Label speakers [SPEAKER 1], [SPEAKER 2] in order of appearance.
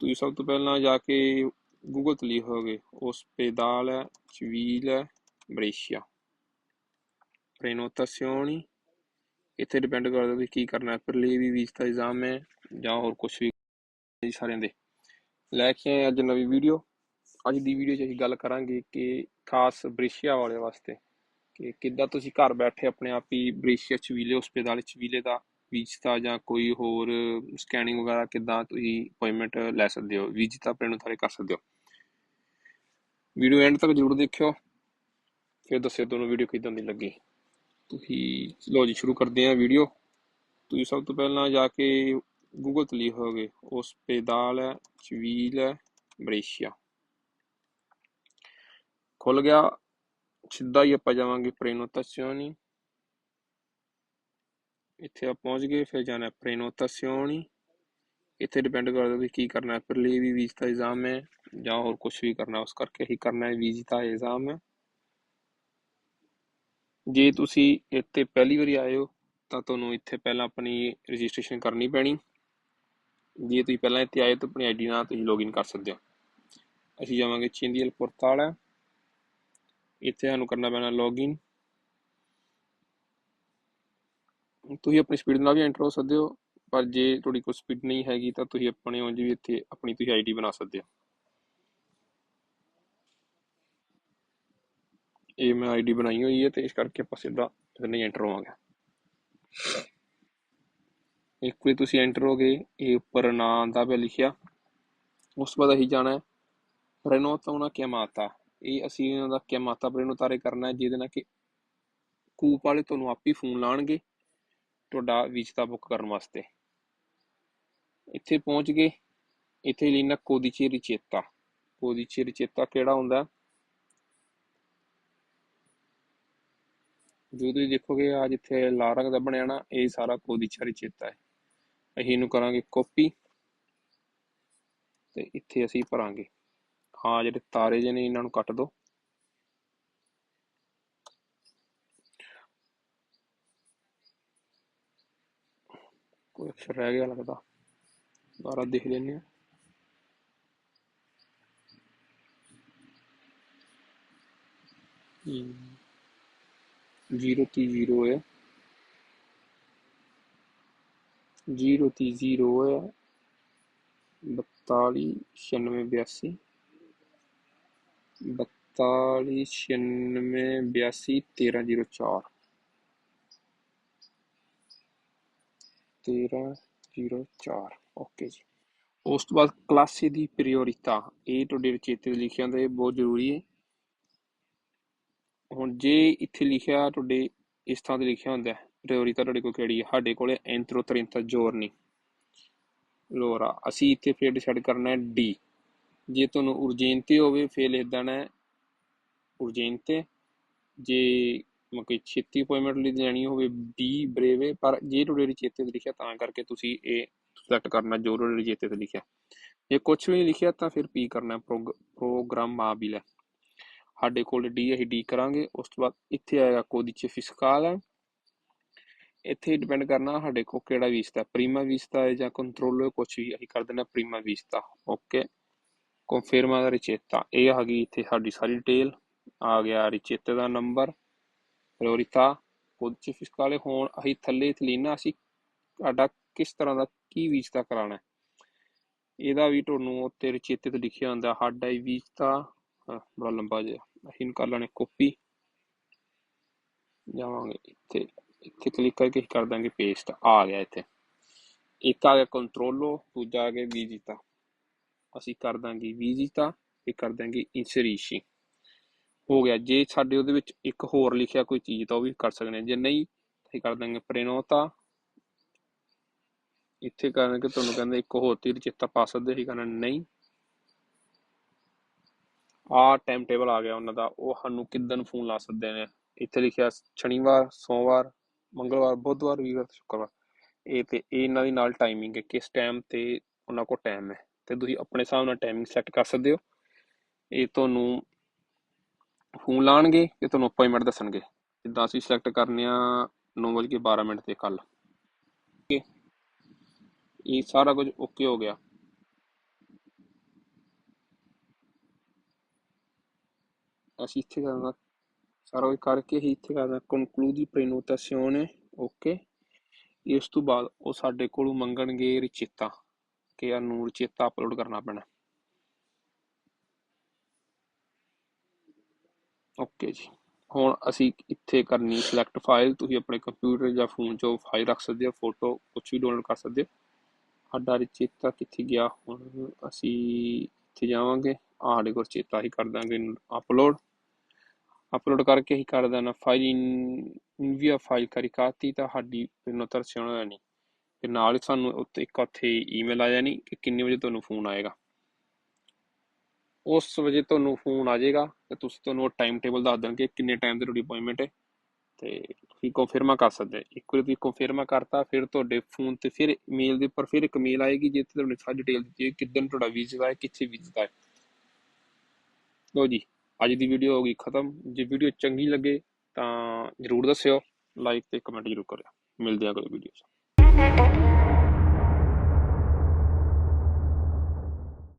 [SPEAKER 1] ਤੁਸੀਂ ਸਭ ਤੋਂ ਪਹਿਲਾਂ ਜਾ ਕੇ ਗੂਗਲ ਤੇ ਲਿਖੋਗੇ ospedale civile Brescia prenotazioni ਇੱਥੇ ਡਿਪੈਂਡ ਕਰਦਾ ਤੁਸੀਂ ਕੀ ਕਰਨਾ ਹੈ ਪ੍ਰਲੀਵੀ ਵੀਜ਼ਾ ਐਗਜ਼ਾਮ ਹੈ, ਜਾਂ ਹੋਰ ਕੁਝ ਵੀ ਸਾਰਿਆਂ ਦੇ। ਲੈ ਕੇ ਆਏ ਅੱਜ ਨਵੀਂ ਵੀਡੀਓ। ਅੱਜ ਦੀ ਵੀਡੀਓ 'ਚ ਅਸੀਂ ਗੱਲ ਕਰਾਂਗੇ ਕਿ ਖਾਸ ਬ੍ਰੇਸ਼ੀਆ ਵਾਲੇ ਵਾਸਤੇ, ਕਿ ਕਿੱਦਾਂ ਤੁਸੀਂ ਘਰ ਬੈਠੇ ਆਪਣੇ ਆਪ ਹੀ ਬ੍ਰੇਸ਼ੀਆ ਚਵੀਲੇ ਹਸਪਤਾਲ ਚਵੀਲੇ ਦਾ ਵੀਜ਼ਾ ਜਾਂ ਕੋਈ ਹੋਰ ਸਕੈਨਿੰਗ ਵਗੈਰਾ ਕਿੱਦਾਂ ਤੁਸੀਂ ਅਪਾਇੰਟਮੈਂਟ ਲੈ ਸਕਦੇ ਹੋ? ਵੀਜ਼ਾ ਆਪਣੇ ਨੂੰ ਕਰ ਸਕਦੇ ਹੋ। ਵੀਡੀਓ ਐਂਡ ਤੱਕ ਜ਼ਰੂਰ ਦੇਖਿਓ। ਫਿਰ ਦੱਸਿਓ ਤੁਹਾਨੂੰ ਵੀਡੀਓ ਕਿਦਾਂ ਦੀ ਲੱਗੀ। ਤੁਸੀਂ ਲੋ ਜੀ, ਸ਼ੁਰੂ ਕਰਦੇ ਹਾਂ ਵੀਡੀਓ ਤੁਸੀਂ ਸਭ ਤੋਂ ਪਹਿਲਾਂ ਜਾ ਕੇ ਗੂਗਲ ਤੇ ਲਿਖੋਗੇ ਉਸ ospedale ਹੈ ਮਰੇਸ਼ੀਆ ਖੁੱਲ ਗਿਆ। ਸਿੱਧਾ ਹੀ ਆਪਾਂ ਜਾਵਾਂਗੇ prenotazioni ਇੱਥੇ ਆ ਪਹੁੰਚ ਗਏ, ਫਿਰ ਜਾਣਾ ਹੈ prenotazioni ਇੱਥੇ ਡਿਪੈਂਡ ਕਰਦਾ ਤੁਸੀਂ ਕੀ ਕਰਨਾ ਹੈ ਪ੍ਰਲੀਵੀ ਵੀਜ਼ਾ ਇਲਜ਼ਾਮ ਹੈ, ਜਾਂ ਹੋਰ ਕੁਝ ਵੀ ਕਰਨਾ, ਉਸ ਕਰਕੇ ਹੀ ਕਰਨਾ ਹੈ, ਵੀਜ਼ਾ ਇਲਜ਼ਾਮ ਹੈ। ਜੇ ਤੁਸੀਂ ਇੱਥੇ ਪਹਿਲੀ ਵਾਰੀ ਆਏ ਹੋ, ਤਾਂ ਤੁਹਾਨੂੰ ਇੱਥੇ ਪਹਿਲਾਂ ਆਪਣੀ ਰਜਿਸਟ੍ਰੇਸ਼ਨ ਕਰਨੀ ਪੈਣੀ। ਜੇ ਤੁਸੀਂ ਪਹਿਲਾਂ ਇੱਥੇ ਆਏ ਤਾਂ ਆਪਣੀ ਆਈਡੀ ਨਾਲ ਤੁਸੀਂ ਲੌਗਇਨ ਕਰ ਸਕਦੇ ਹੋ। ਅਸੀਂ ਜਾਵਾਂਗੇ ਚਿੰਦੀਲ ਪੋਰਟਲ ਇੱਥੇ ਸਾਨੂੰ ਕਰਨਾ ਪੈਣਾ ਲੌਗਇਨ ਤੁਸੀਂ ਆਪਣੀ ਸਪੀਡ ਨਾਲ ਵੀ ਐਂਟਰ ਹੋ ਸਕਦੇ ਹੋ, ਪਰ ਜੇ ਤੁਹਾਡੀ ਕੋਈ ਸਪੀਡ ਨਹੀਂ ਹੈਗੀ ਤਾਂ ਤੁਸੀਂ ਆਪਣੇ ਉਂਝ ਵੀ ਇੱਥੇ ਆਪਣੀ ਤੁਸੀਂ ਆਈਡੀ ਬਣਾ ਸਕਦੇ ਹੋ। ਇਹ ਮੈਂ ਆਈਡੀ ਬਣਾਈ ਹੋਈ ਹੈ ਤੇ ਇਸ ਕਰਕੇ ਆਪਾਂ ਸਿੱਧਾ ਨਹੀਂ ਐਂਟਰ ਹੋਵਾਂਗੇ। ਇੱਕ ਵਾਰੀ ਤੁਸੀਂ ਐਂਟਰ ਹੋ ਗਏ, ਇਹ ਉੱਪਰ ਨਾਂ ਦਾ ਪਿਆ ਲਿਖਿਆ। ਉਸ ਤੋਂ ਬਾਅਦ ਅਸੀਂ ਜਾਣਾ ਹੈ ਪ੍ਰੇਨੋਤਾ ਉਹਨਾਂ chiamata ਇਹ ਅਸੀਂ ਉਹਨਾਂ ਦਾ chiamata ਪ੍ਰੇਨੋਤਾਰੇ ਕਰਨਾ ਹੈ, ਜਿਹਦੇ ਨਾਲ ਕਿ ਕੂਪ ਵਾਲੇ ਤੁਹਾਨੂੰ ਆਪ ਹੀ ਫੋਨ ਲਾਣਗੇ ਤੁਹਾਡਾ ਵੀਜ਼ਾ ਬੁੱਕ ਕਰਨ ਵਾਸਤੇ। ਇੱਥੇ ਪਹੁੰਚ ਗਏ। ਇੱਥੇ ਲਿਖਣਾ ਕੋਦੀਚੇ ਰਿਚੇਤਾ ਕੋਦੀਚੇ ਰਿਚੇਤਾ ਕਿਹੜਾ ਹੁੰਦਾ? ਜੋ ਤੁਸੀਂ ਦੇਖੋਗੇ ਆ ਜਿੱਥੇ ਲਾਲ ਰੰਗ ਦਾ ਬਣਿਆ ਨਾ, ਇਹ ਸਾਰਾ ਕੋਦੀਚਾ ਰਿਚੇਤਾ ਹੈ। ਅਸੀਂ ਇਹਨੂੰ ਕਰਾਂਗੇ ਕਾਪੀ ਤੇ ਇੱਥੇ ਅਸੀਂ ਭਰਾਂਗੇ। ਹਾਂ, ਜਿਹੜੇ ਤਾਰੇ ਜਿਹੇ ਨੇ, ਇਹਨਾਂ ਨੂੰ ਕੱਟ ਦੋ। ਕੋਈ ਅਕਸ਼ਰ ਰਹਿ ਗਿਆ ਲੱਗਦਾ। ਦੁਬਾਰਾ ਦੇਖ ਲੈਂਦੇ ਹਾਂ। ਜ਼ੀਰੋ ਤੀ ਜ਼ੀਰੋ ਹੈ। ਜ਼ੀਰੋ ਤੀ ਜ਼ੀਰੋ ਹੈ। ਬਤਾਲੀ ਛਿਆਨਵੇਂ ਬਿਆਸੀ। ਬਤਾਲੀ ਛਿਆਨਵੇਂ ਬਿਆਸੀ ਤੇਰਾਂ ਜ਼ੀਰੋ ਚਾਰ ਤੇਰਾਂ ਜ਼ੀਰੋ ਚਾਰ ਓਕੇ ਜੀ। ਉਸ ਤੋਂ ਬਾਅਦ ਕਲਾਸੇ ਦੀ ਪ੍ਰਾਇੋਰਟਾ ਇਹ ਤੁਹਾਡੇ ਰਚੇਤੇ ਲਿਖਿਆ ਹੁੰਦਾ ਇਹ ਬਹੁਤ ਜ਼ਰੂਰੀ ਹੈ। ਹੁਣ ਜੇ ਇੱਥੇ ਲਿਖਿਆ ਤੁਹਾਡੇ ਇਸ ਥਾਂ ਤੇ ਲਿਖਿਆ ਹੁੰਦਾ ਪ੍ਰਾਇੋਰਟਾ ਤੁਹਾਡੇ ਕੋਲ ਕਿਹੜੀ ਹੈ? ਸਾਡੇ ਕੋਲ ਐਂਟਰੋ ਤਰੈਂਤਾ ਜੋਰਨੀ ਲੋਰਾ ਅਸੀਂ ਇੱਥੇ ਫਿਰ ਡਿਸਾਈਡ ਕਰਨਾ ਹੈ ਡੀ ਜੇ ਤੁਹਾਨੂੰ ਉਰਜੈਂਤੇ ਹੋਵੇ, ਫਿਰ ਲਿਖ ਦੇਣਾ ਹੈ ਉਰਜੈਂਤੇ ਜੇ ਮਤਲਬ ਛੇਤੀ ਅਪਾਇੰਟਮੈਂਟ ਲੈਣੀ ਹੋਵੇ ਬੀ ਬਰੇਵੇ ਪਰ ਜੇ ਤੁਹਾਡੇ ਰਚੇਤੇ ਤੇ ਲਿਖਿਆ ਤਾਂ ਕਰਕੇ ਤੁਸੀਂ ਇਹ ਸਿਲੈਕਟ ਕਰਨਾ, ਜੋ ਤੁਹਾਡੇ ਰਚੇਤੇ ਤੇ ਲਿਖਿਆ। ਜੇ ਕੁਝ ਵੀ ਨਹੀਂ ਲਿਖਿਆ ਤਾਂ ਫਿਰ ਪੀ ਕਰਨਾ ਪ੍ਰੋਗਰਾਮਾਬile ਸਾਡੇ ਕੋਲ ਡੀ ਅਸੀਂ ਡੀ ਕਰਾਂਗੇ, ਉਸ ਤੋਂ ਬਾਅਦ ਇੱਥੇ ਆਏਗਾ ਕੋਡੀਚੇ ਫਿਸਕਾਲ ਹੈ। ਇੱਥੇ ਡਿਪੈਂਡ ਕਰਨਾ ਸਾਡੇ ਕੋਲ ਕਿਹੜਾ ਵੀਸਤਾ ਪ੍ਰੀਮਾ ਵੀਸਤਾ ਹੈ ਜਾਂ ਕੰਟਰੋਲਰ ਕੁਝ ਵੀ, ਅਸੀਂ ਕਰ ਦੇਣਾ ਪ੍ਰੀਮਾ ਵੀਸਤਾ ਓਕੇ ਕਨਫਰਮਾ ਦਾ ਰਿਚੇਤਾ, ਇਹ ਆ ਗਈ ਇੱਥੇ ਸਾਡੀ ਸਾਰੀ ਡਿਟੇਲ ਆ ਗਿਆ ਰਿਚੇਤੇ ਦਾ ਨੰਬਰ ਪ੍ਰਾਇੋਰਟਾ ਕੋਡੀਚੇ ਫਿਸਕਾਲੇ ਹੁਣ, ਅਸੀਂ ਥੱਲੇ ਥਲੀਨਾ, ਅਸੀਂ ਸਾਡਾ ਕਿਸ ਤਰ੍ਹਾਂ ਦਾ, ਕੀ ਵੀਸਤਾ ਕਰਾਣਾ ਹੈ। ਇਹਦਾ ਵੀ ਤੁਹਾਨੂੰ ਉੱਤੇ ਰਿਚੇਤੇ ਤੇ ਲਿਖਿਆ ਹੁੰਦਾ, ਸਾਡਾ ਹੀ ਵੀਸਤਾ ਬੜਾ ਲੰਬਾ ਜਿਹਾ। ਅਸੀਂ ਇਹਨੂੰ ਕਰ ਲੈਣੇ ਕਾਪੀ ਜਾਵਾਂਗੇ ਇੱਥੇ ਇੱਥੇ ਕਲਿੱਕ ਕਰਕੇ ਕਰ ਦਾਂਗੇ ਪੇਸਟ ਆ ਗਿਆ ਇੱਥੇ। ਇੱਕ ਆ ਗਿਆ ਕੰਟਰੋਲੋ ਦੂਜਾ ਆ ਗਿਆ ਵੀਜ਼ਿਤਾ ਅਸੀਂ ਕਰ ਦਾਂਗੇ ਵੀਜ਼ਿਤਾ ਇਹ ਕਰ ਦਾਂਗੇ ਇਨਸਰੀਸ਼ੀ ਹੋ ਗਿਆ। ਜੇ ਸਾਡੇ ਉਹਦੇ ਵਿੱਚ ਇੱਕ ਹੋਰ ਲਿਖਿਆ ਕੋਈ ਚੀਜ਼, ਤਾਂ ਉਹ ਵੀ ਕਰ ਸਕਦੇ ਹਾਂ। ਜੇ ਨਹੀਂ ਅਸੀਂ ਕਰ ਦਾਂਗੇ ਪ੍ਰੇਨੋਤਾ। ਇੱਥੇ ਕਰਾਂਗੇ ਤੁਹਾਨੂੰ ਕਹਿੰਦੇ ਇੱਕ ਹੋਰ ਤੀਰ ਚਿੱਤਾ ਪਾ ਸਕਦੇ ਸੀ ਕਹਿੰਦਾ ਨਹੀਂ। ਆ ਟਾਈਮ ਟੇਬਲ ਆ ਗਿਆ ਉਹਨਾਂ ਦਾ। ਉਹ ਸਾਨੂੰ ਕਿਦਨ ਫੋਨ ਲਾ ਸਕਦੇ ਨੇ? ਇੱਥੇ ਲਿਖਿਆ ਸ਼ਨੀਵਾਰ, ਸੋਮਵਾਰ, ਮੰਗਲਵਾਰ, ਬੁੱਧਵਾਰ, ਵੀਰਵਾਰ, ਸ਼ੁੱਕਰਵਾਰ। ਇਹ ਤੇ ਇਹਨਾਂ ਦੀ ਨਾਲ ਟਾਈਮਿੰਗ ਹੈ। ਕਿਸ ਟਾਈਮ ਤੇ ਉਹਨਾਂ ਕੋਲ ਟਾਈਮ ਹੈ। ਤੇ ਤੁਸੀਂ ਆਪਣੇ ਹਿਸਾਬ ਨਾਲ ਟਾਈਮਿੰਗ ਸੈੱਟ ਕਰ ਸਕਦੇ ਹੋ। ਇਹ ਤੁਹਾਨੂੰ ਫੋਨ ਲਾਣਗੇ ਤੇ ਤੁਹਾਨੂੰ ਅਪਾਇੰਟਮੈਂਟ ਦੱਸਣਗੇ। ਜਿੱਦਾਂ ਅਸੀਂ ਸਿਲੈਕਟ ਕਰਨੇ ਆ 9:12 ਮਿੰਟ ਤੇ ਕੱਲ। ਓਕੇ ਇਹ ਸਾਰਾ ਕੁਝ ਓਕੇ ਹੋ ਗਿਆ। ਅਸੀਂ ਇੱਥੇ ਕਰਨਾ ਸਾਰਾ ਕੁਝ ਕਰਕੇ ਹੀ ਇੱਥੇ ਕਰਨਾ ਕੰਕਲੂਡ ਦੀ ਪ੍ਰੈਨੋਟੇਸ਼ਨ ਓਕੇ ਇਸ ਤੋਂ ਬਾਅਦ ਉਹ ਸਾਡੇ ਕੋਲੋਂ ਮੰਗਣਗੇ ਰਚੇਤਾ। ਕਿ ਆ ਨੂਰ ਚੇਤਾ ਅਪਲੋਡ ਕਰਨਾ ਪੈਣਾ। ਓਕੇ ਜੀ। ਹੁਣ ਅਸੀਂ ਇੱਥੇ ਕਰਨੀ ਸਿਲੈਕਟ ਫਾਈਲ ਤੁਸੀਂ ਆਪਣੇ ਕੰਪਿਊਟਰ ਜਾਂ ਫੋਨ 'ਚੋਂ ਫਾਈਲ ਰੱਖ ਸਕਦੇ ਹੋ ਫੋਟੋ ਕੁਝ ਵੀ ਡਾਊਨਲੋਡ ਕਰ ਸਕਦੇ ਹੋ। ਸਾਡਾ ਰਚੇਤਾ ਕਿੱਥੇ ਗਿਆ? ਹੁਣ ਅਸੀਂ ਇੱਥੇ ਜਾਵਾਂਗੇ। ਆਹ ਸਾਡੇ ਕੋਲ ਚੇਤਾ ਹੀ ਕਰ ਦਾਂਗੇ ਅਪਲੋਡ ਅਪਲੋਡ ਕਰਕੇ ਹੀ ਕਰ ਦੇਣਾ ਫਾਈਲ ਇਨਵੀਆ ਫਾਈਲ ਕਰਿਕਾਤੀ ਤਾਂ ਸਾਡੀ ਪ੍ਰਨੋਤਰਸ਼ਨ ਹੋ ਜਾਣੀ ਤੇ ਨਾਲ ਹੀ ਸਾਨੂੰ ਉੱਤੇ ਇੱਕ ਉੱਥੇ ਈਮੇਲ ਆ ਜਾਣੀ ਕਿ ਕਿੰਨੇ ਵਜੇ ਤੁਹਾਨੂੰ ਫੋਨ ਆਏਗਾ। ਉਸ ਵਜੇ ਤੁਹਾਨੂੰ ਫੋਨ ਆ ਜਾਏਗਾ ਤੇ ਤੁਸੀਂ ਤੁਹਾਨੂੰ ਉਹ ਟਾਈਮ ਟੇਬਲ ਦੱਸ ਦੇਣਗੇ ਕਿੰਨੇ ਟਾਈਮ ਤੇ ਤੁਹਾਡੀ ਅਪਾਇੰਟਮੈਂਟ ਹੈ। ਤੇ ਤੁਸੀਂ ਕਨਫਰਮਾ ਕਰ ਸਕਦੇ ਇੱਕ ਵਾਰੀ ਤੁਸੀਂ ਕਨਫਰਮਾ ਕਰਤਾ, ਫਿਰ ਤੁਹਾਡੇ ਫੋਨ ਤੇ ਫਿਰ ਮੇਲ ਦੇ ਉੱਪਰ ਫਿਰ ਇੱਕ ਮੇਲ ਆਏਗੀ ਜਿੱਥੇ ਤੁਹਾਨੂੰ ਸਾਰੀ ਡਿਟੇਲ ਦਿੱਤੀ ਹੈ ਕਿੱਦਣ ਤੁਹਾਡਾ ਵੀਜ਼ਾ ਹੈ ਕਿੱਥੇ ਵੀਜ਼ਾ ਹੈ ਲੋ ਜੀ, ਅੱਜ ਦੀ ਵੀਡੀਓ ਹੋ ਗਈ ਖਤਮ। ਜੇ ਵੀਡੀਓ ਚੰਗੀ ਲੱਗੇ ਤਾਂ ਜਰੂਰ ਦੱਸਿਓ ਲਾਈਕ ਤੇ ਕਮੈਂਟ ਜਰੂਰ ਕਰਿਓ। ਮਿਲਦੇ ਹਾਂ ਕੋਈ ਵੀਡੀਓ 'ਚ।